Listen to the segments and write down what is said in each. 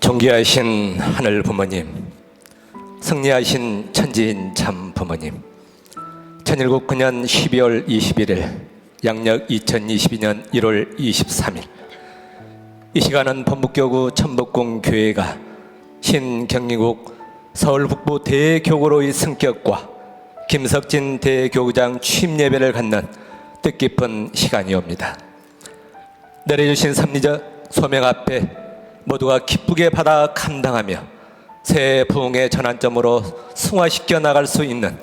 존귀하신 하늘 부모님, 승리하신 천지인 참 부모님, 1019년 12월 21일, 양력 2022년 1월 23일, 이 시간은 범북교구 천북공 교회가 신경리국 서울 북부 대교구로의 성격과 김석진 대교구장 취임 예배를 갖는 뜻깊은 시간이옵니다. 내려주신 섭리적 소명 앞에 모두가 기쁘게 받아 감당하며 새 부흥의 전환점으로 승화시켜 나갈 수 있는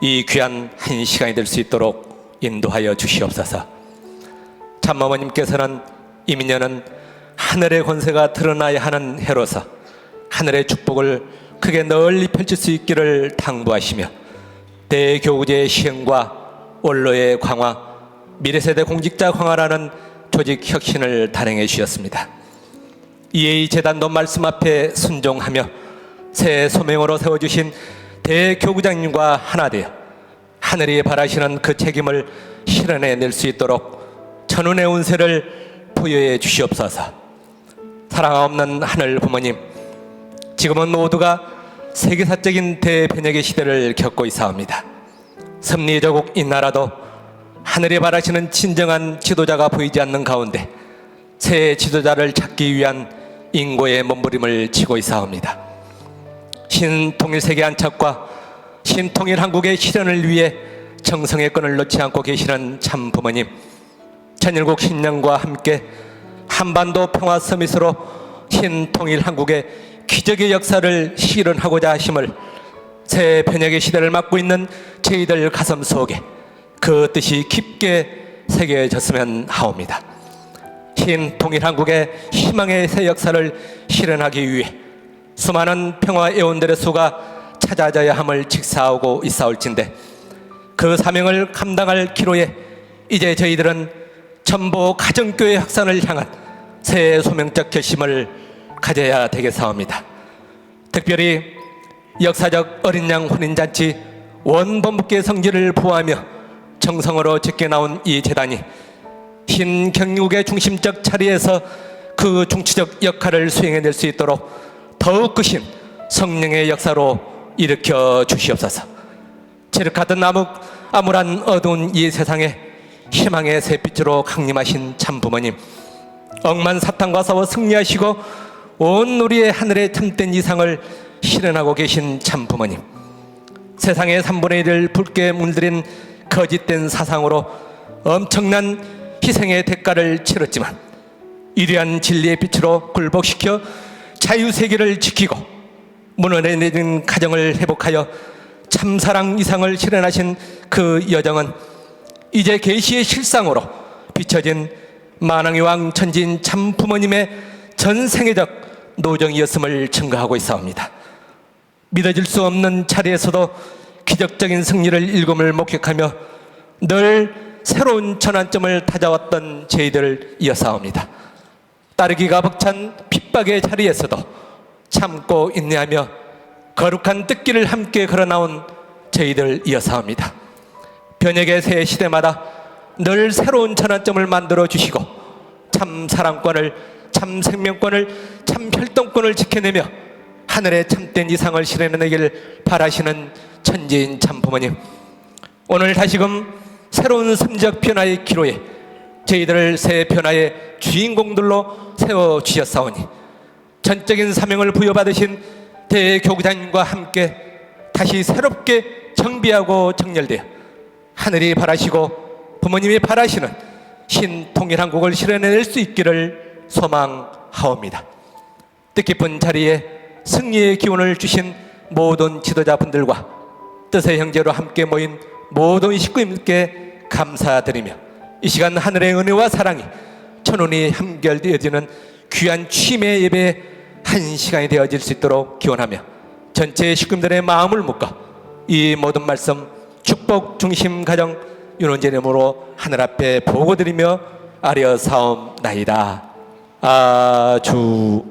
이 귀한 한 시간이 될 수 있도록 인도하여 주시옵소서. 참어머님께서는 이민년은 하늘의 권세가 드러나야 하는 해로서 하늘의 축복을 크게 널리 펼칠 수 있기를 당부하시며 대교구제의 시행과 원로의 강화, 미래세대 공직자 강화라는 조직 혁신을 단행해 주셨습니다. 이에 이 재단도 말씀 앞에 순종하며 새 소명으로 세워주신 대교구장님과 하나 되어 하늘이 바라시는 그 책임을 실현해 낼 수 있도록 천운의 운세를 부여해 주시옵소서. 사랑 없는 하늘 부모님, 지금은 모두가 세계사적인 대변혁의 시대를 겪고 있사옵니다. 섭리의 조국 이 나라도 하늘이 바라시는 진정한 지도자가 보이지 않는 가운데 새 지도자를 찾기 위한 인고의 몸부림을 치고 있사옵니다. 신통일 세계 안착과 신통일 한국의 실현을 위해 정성의 끈을 놓지 않고 계시는 참 부모님, 천일국 신령과 함께 한반도 평화 서밋으로 신통일 한국의 기적의 역사를 실현하고자 하심을 새 변혁의 시대를 맞고 있는 저희들 가슴 속에 그 뜻이 깊게 새겨졌으면 하옵니다. 신통일 한국의 희망의 새 역사를 실현하기 위해 수많은 평화 애원들의 수가 찾아져야 함을 직사하고 있사올진데 그 사명을 감당할 기로에 이제 저희들은 전부 가정교회 확산을 향한 새 소명적 결심을 가져야 되겠사옵니다. 특별히 역사적 어린 양 혼인잔치 원범부계 성지를 보호하며 정성으로 짓게 나온 이 재단이 신경육의 중심적 자리에서 그 중치적 역할을 수행해낼 수 있도록 더욱 크신 성령의 역사로 일으켜 주시옵소서. 칠흑하던 암흑 암울한 어두운 이 세상에 희망의 새빛으로 강림하신 참 부모님 억만 사탄과 싸워 승리하시고 온 우리의 하늘의 참된 이상을 실현하고 계신 참 부모님 세상의 3분의 1을 붉게 물들인 거짓된 사상으로 엄청난 희생의 대가를 치렀지만 위대한 진리의 빛으로 굴복시켜 자유세계를 지키고 무너내린 가정을 회복하여 참사랑 이상을 실현하신 그 여정은 이제 계시의 실상으로 비춰진 만왕의 왕 천진 참 부모님의 전생애적 노정이었음을 증거하고 있사옵니다. 믿어질 수 없는 자리에서도 기적적인 승리를 일금을 목격하며 늘 새로운 전환점을 찾아왔던 저희들을 이어사옵니다. 따르기가 벅찬 핍박의 자리에서도 참고 인내하며 거룩한 뜻길을 함께 걸어나온 저희들 이어사옵니다. 변혁의 새 시대마다 늘 새로운 전환점을 만들어 주시고 참 사랑권을 참 생명권을 참 혈동권을 지켜내며 하늘의 참된 이상을 실현해내길 바라시는 천지인 참 부모님 오늘 다시금 새로운 성적 변화의 기로에 저희들을 새 변화의 주인공들로 세워 주셨사오니 전적인 사명을 부여받으신 대교구장님과 함께 다시 새롭게 정비하고 정렬되어 하늘이 바라시고 부모님이 바라시는 신통일한국을 실현해낼 수 있기를 소망하옵니다. 뜻깊은 자리에 승리의 기운을 주신 모든 지도자분들과 뜻의 형제로 함께 모인 모든 식구님께 감사드리며 이 시간 하늘의 은혜와 사랑이 천운이 함결되어지는 귀한 취임의 예배 한 시간이 되어질 수 있도록 기원하며 전체 식구들의 마음을 묶어 이 모든 말씀 축복 중심 가정 윤원재 이름으로 하늘 앞에 보고 드리며 아려 사옵나이다. 아주